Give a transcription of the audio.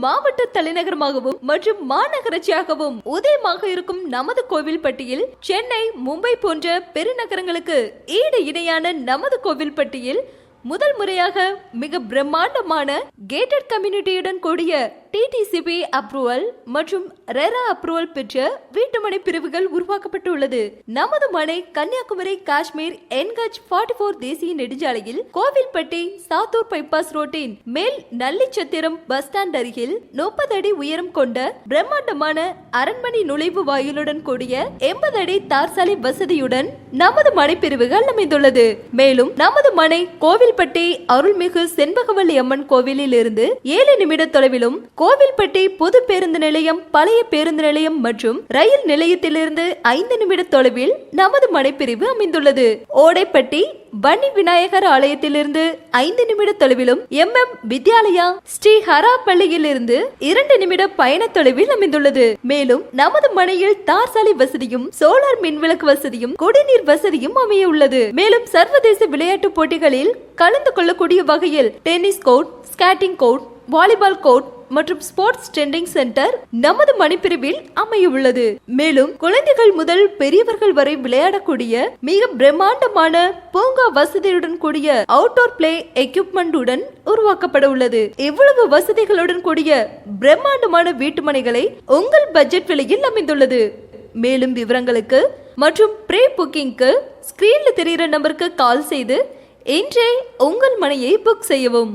மாவட்ட தலைநகரமாகவும் மற்றும் மாநகராட்சியாகவும் உதயமாக இருக்கும் நமது கோவில்பட்டியில் சென்னை மும்பை போன்ற பெருநகரங்களுக்கு ஈடு இணையான நமது கோவில்பட்டியில் முதல் முறையாக மிக பிரம்மாண்டமான கேட்டட் கம்யூனிட்டியுடன் கூடிய டிடிசிபி அப்ரூவல் மற்றும் ரெரா அப்ரூவல் பெற்ற வீட்டுமனை பிரிவுகள் உருவாக்கப்பட்டுள்ளது. நமது மனை Kanyakumari Kashmir NH forty four தேசிய நெடுஞ்சாலையில் கோவில்பட்டி சாத்தூர் பைபாஸ் ரோட்டின் மேல் நல்லிச்சத்திரம் பஸ் ஸ்டாண்ட் அருகில் முப்பது அடி உயரம் கொண்ட பிரம்மாண்டமான அரண்மனை நுழைவு வாயிலுடன் கூடிய எண்பது அடி தார்சாலை வசதியுடன் நமது மனை பிரிவுகள் அமைந்துள்ளது. மேலும் நமது மனை கோவில்பட்டி அருள்மிகு செண்பகவல்லி அம்மன் கோவிலில் இருந்து ஏழு நிமிட தொலைவிலும் கோவில்பட்டி புது பேருந்து நிலையம் பழைய பேருந்து நிலையம் மற்றும் ரயில் நிலையத்திலிருந்து ஐந்து நிமிட தொலைவில் நமது மனைப்பிரிவு அமைந்துள்ளது. ஓடைப்பட்டி பன்னி விநாயகர் ஆலயத்திலிருந்து ஐந்து நிமிட தொலைவிலும் எம் எம் வித்யாலயா ஸ்ரீ ஹரா பள்ளியிலிருந்து இரண்டு நிமிட பயண தொலைவில் அமைந்துள்ளது. மேலும் நமது மனையில் தார்சாலை வசதியும் சோலார் மின்விளக்கு வசதியும் குடிநீர் வசதியும் அமைய உள்ளது மேலும் சர்வதேச விளையாட்டு போட்டிகளில் கலந்து கொள்ளக்கூடிய வகையில் tennis court skating court volleyball court மற்றும் ஸ்போர்ட்ஸ் ட்ரெண்டிங் சென்டர் நமது மணிப்பிரிவில் அமைய உள்ளது மேலும் குழந்தைகள் முதல் பெரியவர்கள் வரை விளையாடக்கூடிய மிக பிரம்மாண்டமான பூங்கா வசதியுடன் கூடிய அவுட்டோர் பிளே எக்யூப்மெண்ட் உருவாக்கப்பட உள்ளது. இவ்வளவு வசதிகளுடன் கூடிய பிரம்மாண்டமான வீட்டுமனைகளை உங்கள் பட்ஜெட் விலையில் அமைந்துள்ளது. மேலும் விவரங்களுக்கு மற்றும் ப்ரீ புக்கிங்க்கு ஸ்கிரீன்ல தெரிகிற நம்பருக்கு கால் செய்து இன்றே உங்கள் மனையை புக் செய்யவும்.